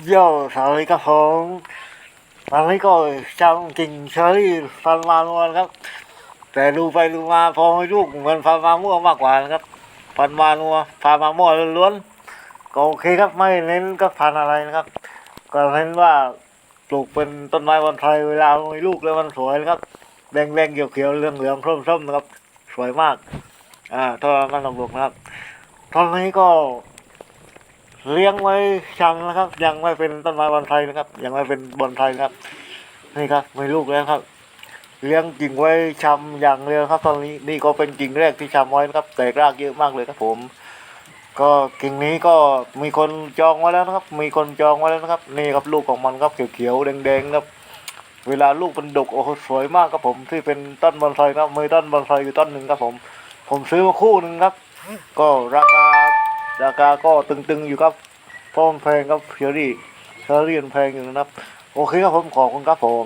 โย่สวัสดีครับผมตอนนี้ก็จำจริงเชอรี่ฟันมาลวนครับ แต่ดูไปดูมาพอไม่ลูกเหมือนฟันมามั่วมากกว่านะครับฟันมานัวฟันมามั่วล้วนๆก็โอเคครับไม่เน้นก็พันอะไรนะครับ ก็เน้นว่าปลูกเป็นต้นไม้วันไทยเวลามีลูกแล้วมันสวยนะครับแดงๆเขียวๆเหลืองๆส้มๆนะครับ สวยมาก อ่าถ้ามันลงๆนะครับตอนนี้ก็ เลี้ยงไว้ชังนะครับ ยังไม่เป็นต้นไม้บอนไทยนะครับ ยังไม่เป็นบอนไทยนะครับนี่ครับไม่ลูกแล้วครับ เลี้ยงกิ่งไว้ชำอย่างเดียวครับ ตอนนี้นี่ก็เป็นกิ่งแรกที่ชำไว้นะครับแตกรากเยอะมากเลยครับผม ก็กิ่งนี้ก็มีคนจองไว้แล้วนะครับ มีคนจองไว้แล้วนะครับ นี่ครับลูกของมันครับเขียวๆแดงๆครับ เวลาลูกมันดกโอ้โหสวยมากครับผมที่เป็นต้นบอนไทยครับมีต้นบอนไทยอยู่ต้นหนึ่งครับผม ผมซื้อมาคู่หนึ่งครับ ก็ราคา ราคาก็ตึงๆอยู่ครับเพราะมันแพงครับเฟอรี่เฟอรี่มันแพงอยู่นะครับ โอเคครับผมขอบคุณครับผม